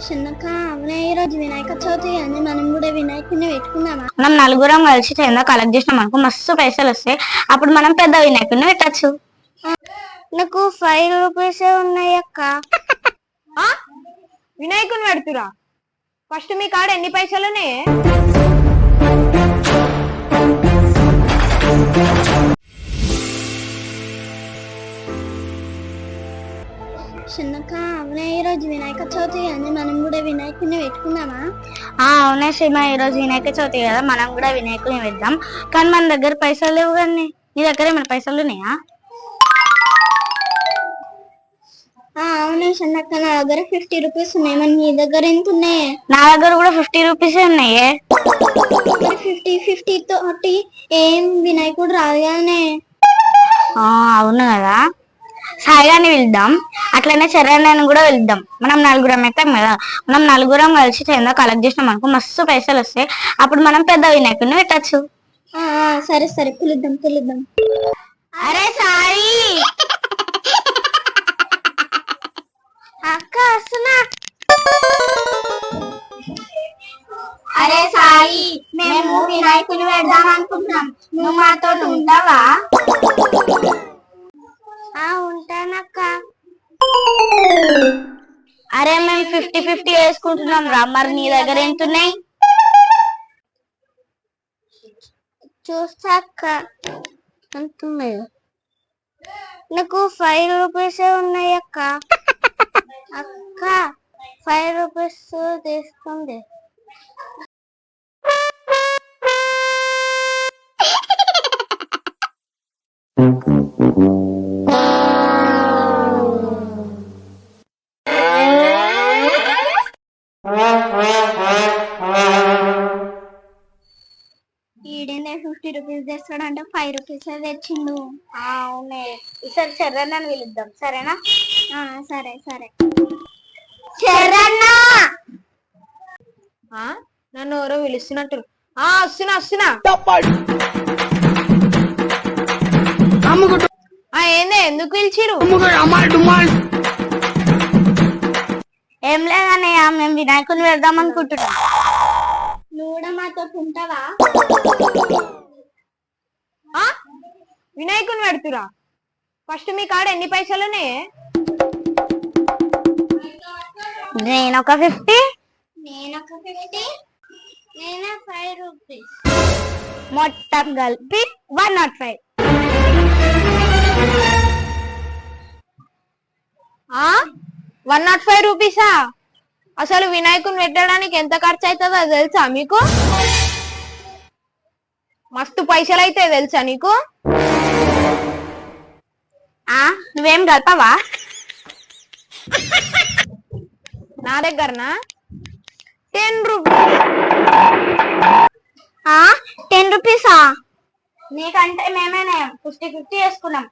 చిన్నక్క అవునే? ఈరోజు వినాయక చవితి అని మనం కూడా వినాయకుడిని పెట్టుకుందామా మనం నలుగురం కలిసి చందా కలెక్ట్ చేసినాం అనుకో మస్తు పైసలు వస్తాయి. అప్పుడు మనం పెద్ద వినాయకుడిని పెట్టచ్చు. నాకు ఫైవ్ రూపీస్ ఉన్నాయి అక్క. ఆ? వినాయకుని పెడుతురా? ఫస్ట్ మీ కాడ ఎన్ని పైసలునే చిన్నక్క అవునే ఈరోజు వినాయక చవితి అని మనం కూడా వినాయకుడిని పెట్టుకుందామా ఆ అవునే సీమ ఈ రోజు వినాయక చవితి కదా మనం కూడా వినాయకుడిని వేద్దాం కానీ మన దగ్గర పైసలు లేవు కానీ నీ దగ్గర ఏమైనా పైసలు ఉన్నాయా? ఆ, అవునే చిన్నక్క నా దగ్గర ఫిఫ్టీ రూపీస్ ఉన్నాయి. మరి నీ దగ్గర ఎంత ఉన్నాయి? నా దగ్గర కూడా ఫిఫ్టీ రూపీస్ ఉన్నాయే. ఫిఫ్టీ ఫిఫ్టీ తోటి ఏం వినాయకుడు రాదు కానీ ఆ, అవును కదా. సాయిగాని వెళ్దాం. అట్లనే చరణ్ని కూడా వెళ్దాం. మనం నలుగురం అవుతాం కదా? మనం నలుగురం కలిసి చందా కలెక్ట్ చేసినాం అనుకో మస్తు పైసలు వస్తాయి. అప్పుడు మనం పెద్ద వినాయకుడిని పెట్టచ్చు. సరే సరే. పిలుద్దాం పిలుద్దాం. అరే సాయి అక్క వస్తున్నా. అరే సాయి మేము వినాయకుని పెడదాం అనుకుంటున్నాం. నువ్వు మాతో ఉంటావా? ఆ ఉంటానక్క. అరే మేము ఫిఫ్టీ ఫిఫ్టీ వేసుకుంటున్నాం రా. మరి నీ దగ్గర ఎంత ఉన్నాయి చూస్తాక్క. అంటున్నాయి నాకు ఫైవ్ రూపీస్ ఉన్నాయి అక్క. అక్క ఫైవ్ రూపీస్ తీసుకోండి ఈడేందే రూపీస్ తెస్తాడంటే ఫైవ్ రూపీస్ తెచ్చిండు. అవునే. ఈసారి చరణ్ పిలుద్దాం. సరేనా? ఆ, సరే సరే. ఆ? నన్ను ఎవరో పిలుస్తున్నట్టు. ఆ వస్తున్నా వస్తున్నా. ఆ ఏందే? ఎందుకు పిలిచిరు ఏం లేదన్నయ్య మేము వినాయకుని పెడదాం అనుకుంటున్నాం. నువ్వు కూడా మాతో ఉంటావా? వినాయకుని పెడుతురా? ఫస్ట్ మీ కాడ ఎన్ని పైసలునే నేను ఒక ఫిఫ్టీ. నేను ఒక ఫిఫ్టీ నేను ఫైవ్ రూపీస్. మొత్తం కలిపి వన్ నాట్ ఫైవ్. ఆ? వన్ నాట్ ఫైవ్ రూపీసా? అసలు వినాయకుని పెట్టడానికి ఎంత ఖర్చు అవుతుందో తెలుసా మీకు? మస్తు పైసలు అయితే తెలుసా నీకు? ఆ నువ్వేం కలపవా నా దగ్గరనా? Ten rupees. ఆ టెన్ రూపీసా? నీకంటే మేమేనే ఫిఫ్టీ ఫిఫ్టీ వేసుకున్నాం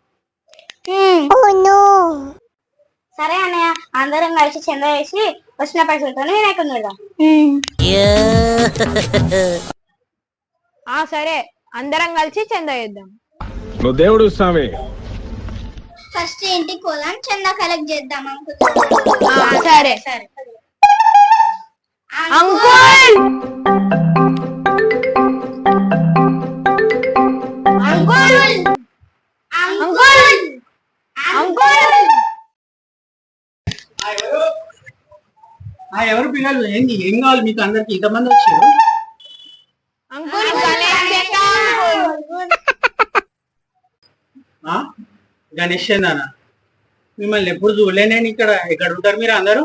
సరే అన్నయ్య అందరం కలిసి చందా వేసి వచ్చిన పైసలతో వినాయకుని ఆ సరే. అందరం కలిసి చందా చేద్దాం. నువ్వు దేవుడు స్వామి. ఫస్ట్ ఇంటికి పోదాం చందా కలెక్ట్ చేద్దాం ఆ, సరే. సరే అంకుల్! అంకుల్! అంకుల్! అంకుల్ ఆ ఎవరు పిల్లలు? ఏంది? ఏం కావాలి మీకు అందరికి? ఇంతమంది వచ్చారు అంకుల్ గణేష్ చందా అంకుల్ ఆ? గణేష్ చందానా మిమ్మల్ని ఎప్పుడు చూడలే నేను ఇక్కడ ఎక్కడ ఉంటారు మీరు అందరూ?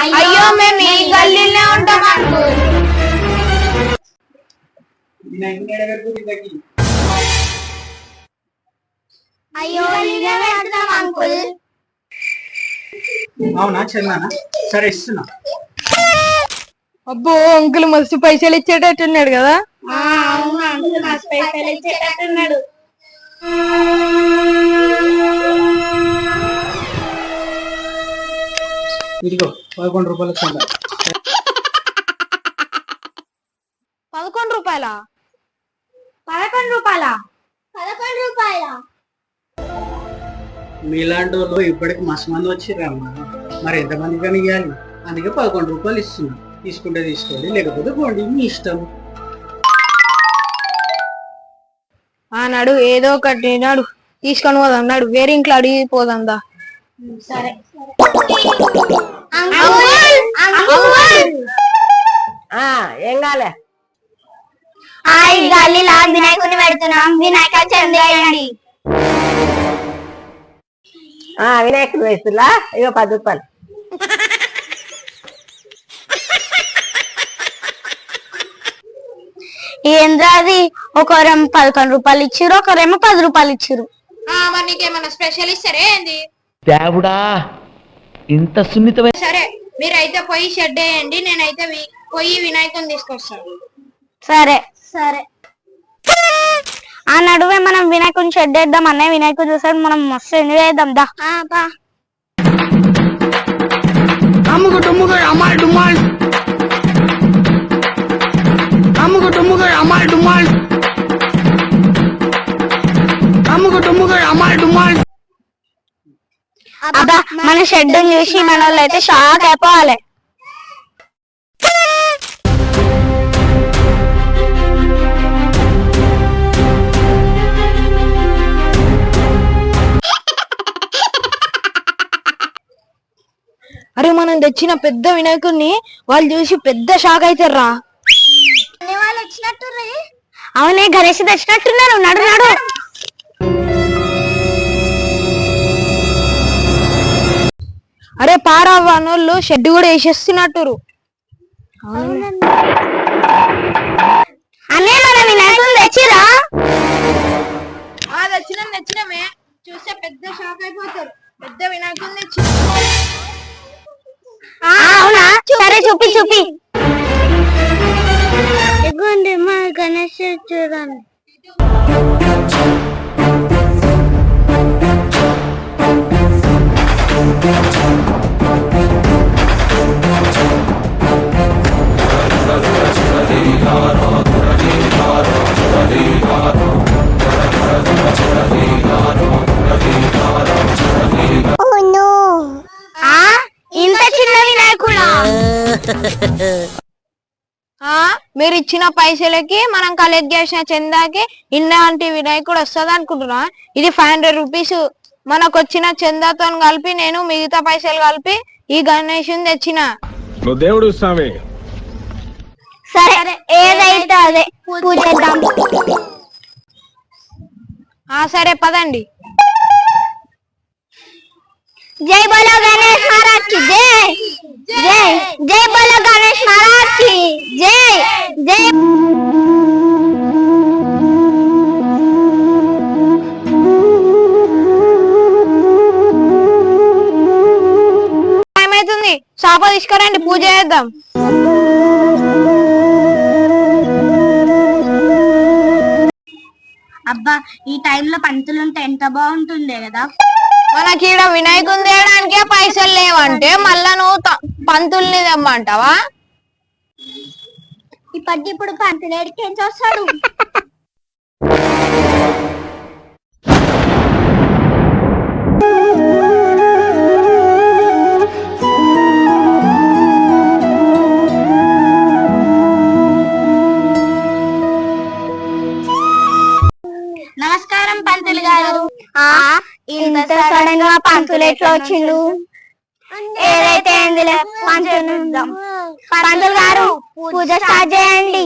అయ్యో మేము ఈ గల్లీలో ఉంటాం? అయ్యో అంకుల్. అవునా చందానా సరే ఇస్తున్నా. అబ్బో అంకుల్ మస్తు పైసలు ఇచ్చేటట్టున్నాడు కదా? అవును అంకుల్ మాకు పైసలు ఇచ్చేటట్టున్నాడు. ఇదిగో పదకొండు రూపాయల చందా. పదకొండు రూపాయల? పదకొండు రూపాయల? పదకొండు రూపాయల? మీలాంటి వాళ్ళు ఇప్పటికి మస్తు మంది వచ్చిర్రమ్మా మరి ఎంతమంది కానీ ఇవ్వాలి అందుకే పదకొండు రూపాయలు ఇస్తున్నా. తీసుకుంటే తీసుకోండి లేకపోతే పోండి. మీ ఇష్టం. ఆ నడు ఏదో ఒకటి నాడు తీసుకొని పోదాం నాడు వేరే ఇంట్లో అడిగి పోదాం దా. ఏం కాలే? హాయ్ గల్లీలా వినాయకుడిని పెడుతున్నాం. వినాయక చందేయండి ఆ వినాయకుడు వయసులా ఇగో పది రూపాయలు. ఏంద్రా అది ఒకరేమో పదకొండు రూపాయలు ఇచ్చిర్రు ఒకరేమో పది రూపాయలు ఇచ్చిర్రు. మరి నీకేమన్నా స్పెషల్ ఇస్తారే ఏంది? దేవుడా ఇంత సున్నితమైన సరే మీరైతే పోయి షెడ్ వేయండి నేనైతే వి- పోయి వినాయకుని తీసుకొస్తాను. సరే. సరే. ఆ నడువే మనం వినాయకుడిని షెడ్ వేద్దాం అన్నయ్య వినాయకుడు చూసాడు మనం మస్తు ఎంజాయ్ చేద్దాం దా. బా. అమ్ముకు డుమ్ముకు అమ్మాయి డుమ్మాల్ అమ్ముకు డుమ్ముకు అమ్మాయి డుమ్మాల్ అమ్ముకు డుమ్ముకు అమ్మాయి డుమ్మాల్ అబ్బా మన షెడ్ చూసి మన వాళ్ళు అయితే షాక్ అయిపోవాలి. అరే మనం తెచ్చిన పెద్ద వినాయకుడిని వాళ్ళు చూసి పెద్ద షాక్ అయితే రా వచ్చినట్టు అవునే గణేష్ తెచ్చినట్టున్నారు నడు నడు. అరే పారా వానోళ్ళు షెడ్ కూడా వేసేస్తున్నట్టురు అనే మన వినాయకుడిని తెచ్చిరా తెచ్చిన తెచ్చినమే. చూస్తే పెద్ద షాక్ అయిపోతారు. పెద్ద వినాయకుడిని తెచ్చి అవునా? సరే చూపి చూపి. ఇదిగోండి మా గణేష్ చూడండి ఆ, ఇంత చిన్న వినాయకుడా మీరు ఇచ్చిన పైసలకి మనం కలెక్ట్ చేసిన చందాకి ఇలాంటి వినాయకుడు వస్తుంది అనుకుంటున్నా. ఇది ఫైవ్ హండ్రెడ్ రూపీస్ మనకు వచ్చిన చందాతో కలిపి నేను మిగతా పైసలు కలిపి ఈ గణేషుని తెచ్చిన. దేవుడు స్వామి. సరే ఏదైతే అదే పూజ ఆ సరే పదండి. జై బోలో గణేష్ మహారాజ్ జై శాప తీసుకురండి పూజ చేద్దాం. అబ్బా ఈ టైంలో పంతులు ఉంటే ఎంత బాగుంటుండే కదా. మనకి ఈడ వినాయకుని తేయడానికే పైసలు లేవంటే మళ్ళా నువ్వు పంతుల్ని తెమ్మంటావా? ఇప్పటికిప్పుడు పంతులు ఏడికి ఏం చేస్తాడు? నమస్కారం పంతులు గారు? ఆ ఇంత సడన్గా పంతులు ఎట్లా వచ్చిండు? ఏదైతే. పంతులు గారు పూజ స్టార్ట్ చేయండి.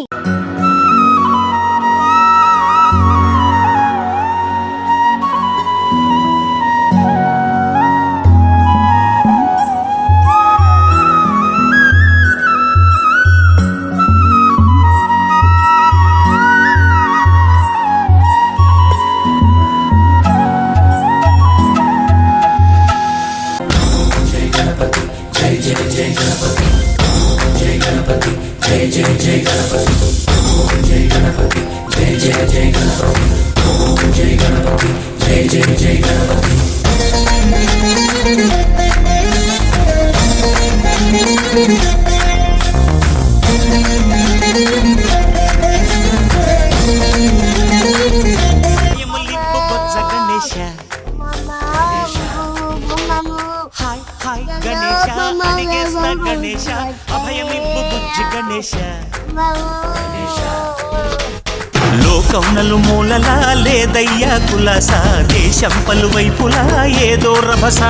లోకౌనలు మూలలా లేదయ్యా కులాస? దేశం పలువైపులా ఏదో రభస?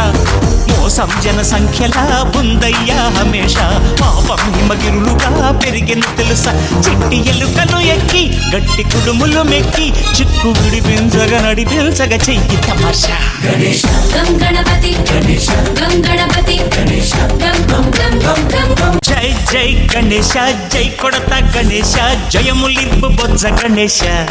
మోసం జన సంఖ్యలా ఉందయ్యా హమేష? పాపం హిమగిరులుగా పెరిగిన తెలుసా? చిట్టి ఎలుకలు ఎక్కి గట్టి కుడుములు మెక్కి చిక్కు విడిపించగ నడిపించగ చెయ్యి తమాషా. గం గణపతి గం గణపతి గం గం గం గం గం గం. జై జై గణేశ జై కొడత గణేశ జయములింపు బొజ్జ గణేశ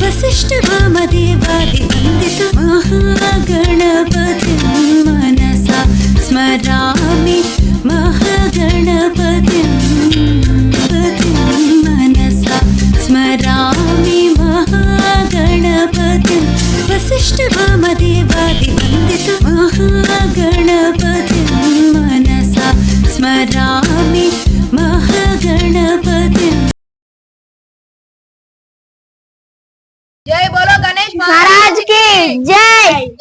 वसिष्ठमामदेवादितमहागणपति मनसा Bye. Bye.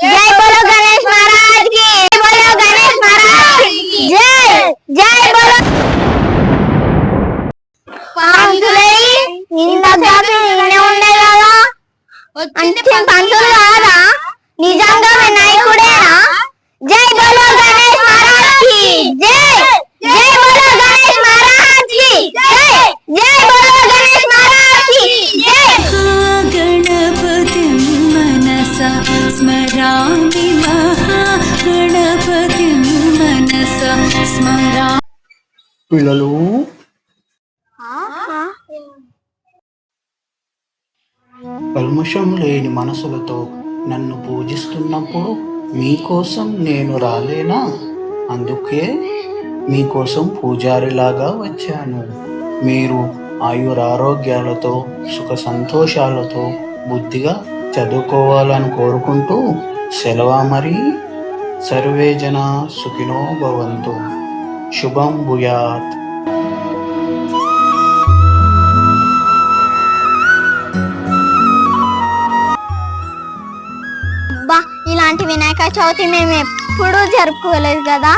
స్మరామి మహాగణపతిం మనసా స్మరా. పిల్లలు? కల్ముషం లేని మనసులతో నన్ను పూజిస్తున్నప్పుడు మీకోసం నేను రాలేనా? అందుకే మీకోసం పూజారిలాగా వచ్చాను. మీరు ఆయురారోగ్యాలతో సుఖ సంతోషాలతో బుద్ధిగా చదువుకోవాలని కోరుకుంటూ సెలవా మరి? సర్వే జన సుఖినో భవంతు. శుభం భూయాత్. బా ఇలాంటి వినాయక చవితి మేము ఎప్పుడూ జరుపుకోలేదు కదా?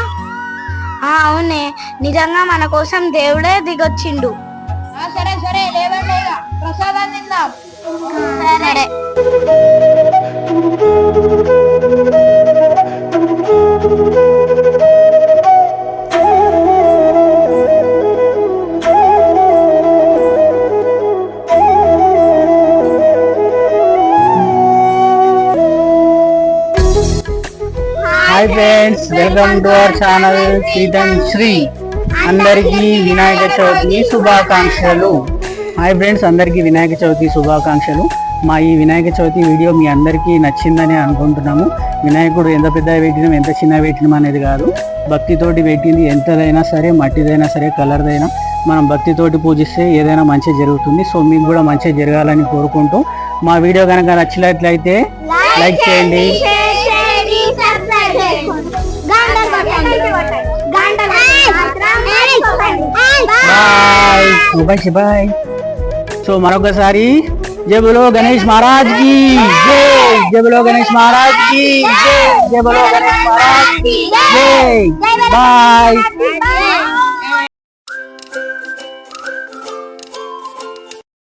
అవునే. నిజంగా మన కోసం దేవుడే దిగొచ్చిండు. సరే సరే లేవండి ఇక. ప్రసాదం తిందాం. సరే. Hi friends welcome to our channel సీతం శ్రీ అందరికీ వినాయక చవితి శుభాకాంక్షలు. హాయ్ ఫ్రెండ్స్ అందరికీ వినాయక చవితి శుభాకాంక్షలు. మా ఈ వినాయక చవితి వీడియో మీ అందరికీ నచ్చిందని అనుకుంటున్నాము. వినాయకుడు ఎంత పెద్ద పెట్టినాం ఎంత చిన్న పెట్టినాం అనేది కాదు. భక్తితోటి పెట్టింది ఎంతదైనా సరే మట్టిదైనా సరే కలర్దైనా. మనం భక్తితోటి పూజిస్తే ఏదైనా మంచి జరుగుతుంది. సో మీకు కూడా మంచి జరగాలని కోరుకుంటూ మా వీడియో కనుక నచ్చినట్లయితే లైక్ చేయండి బాయ్ బాయ్ బాయ్ సో మరొకసారి జై బోలో గణేష్ మహారాజ్కి జై జై బోలో గణేష్ మహారాజ్కి జై జై బోలో గణేష్ మహారాజ్కి జై బాయ్ బాయ్